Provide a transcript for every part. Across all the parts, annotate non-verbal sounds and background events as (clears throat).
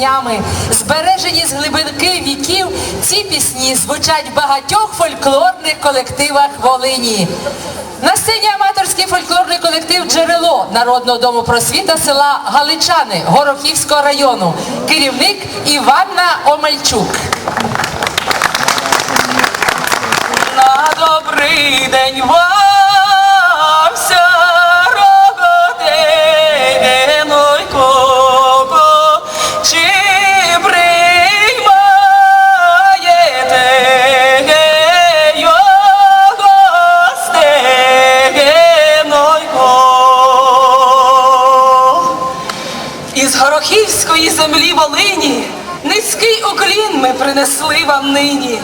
піснями. Збережені з глибинки віків, ці пісні звучать в багатьох фольклорних колективах Волині. На сцені аматорський фольклорний колектив Джерело Народного дому просвіта села Галичани Горохівського району. Керівник Іванна Омельчук. На добрий день вам принесли вам нині.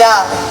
Піснями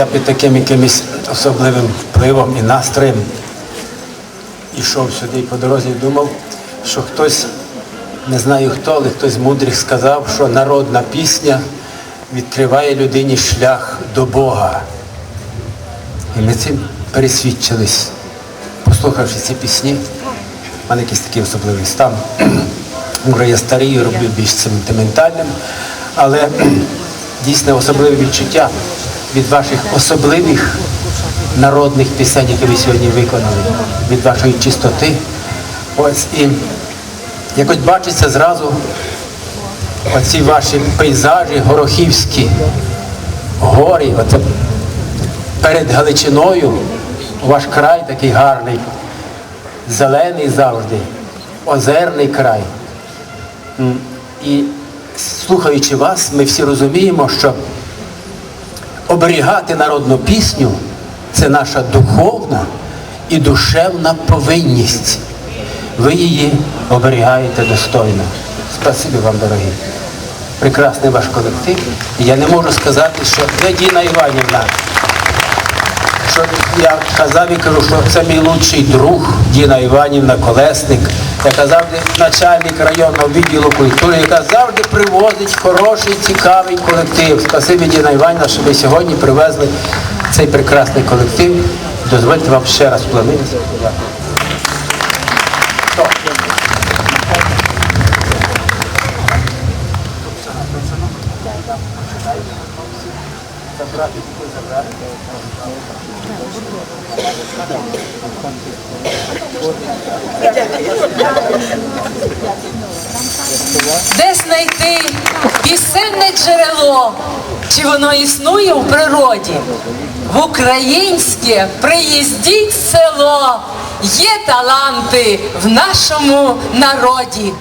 Я під таким якимось особливим впливом і настроєм ішов сюди по дорозі і думав, що хтось, не знаю хто, але хтось мудрих сказав, що народна пісня відкриває людині шлях до Бога. І ми цим пересвідчились, послухавши ці пісні. У мене якийсь такий особливий стан. (clears throat) Може, я старий, роблю більш сентиментальним, але (clears throat) дійсне особливе відчуття від ваших особливих народних пісень, які ви сьогодні виконали, від вашої чистоти. Ось і якось бачиться зразу оці ваші пейзажі горохівські, гори, оце перед Галичиною, ваш край такий гарний, зелений завжди, озерний край. І слухаючи вас, ми всі розуміємо, що оберігати народну пісню це наша духовна і душевна повинність. Ви її оберігаєте достойно. Спасибі вам, дорогі. Прекрасний ваш колектив. Я не можу сказати, що де Діна Іванівна. Що я казав і кажу, що це мій лучший друг Діна Іванівна Колесник, яка завжди начальник районного відділу культури, яка завжди привозить хороший, цікавий колектив. Спасибі Діна Іванівна, що ви сьогодні привезли цей прекрасний колектив. Дозвольте вам ще раз вклонитися. Де знайти пісенне джерело? Чи воно існує у природі? В українське приїздіть село. Є таланти в нашому народі.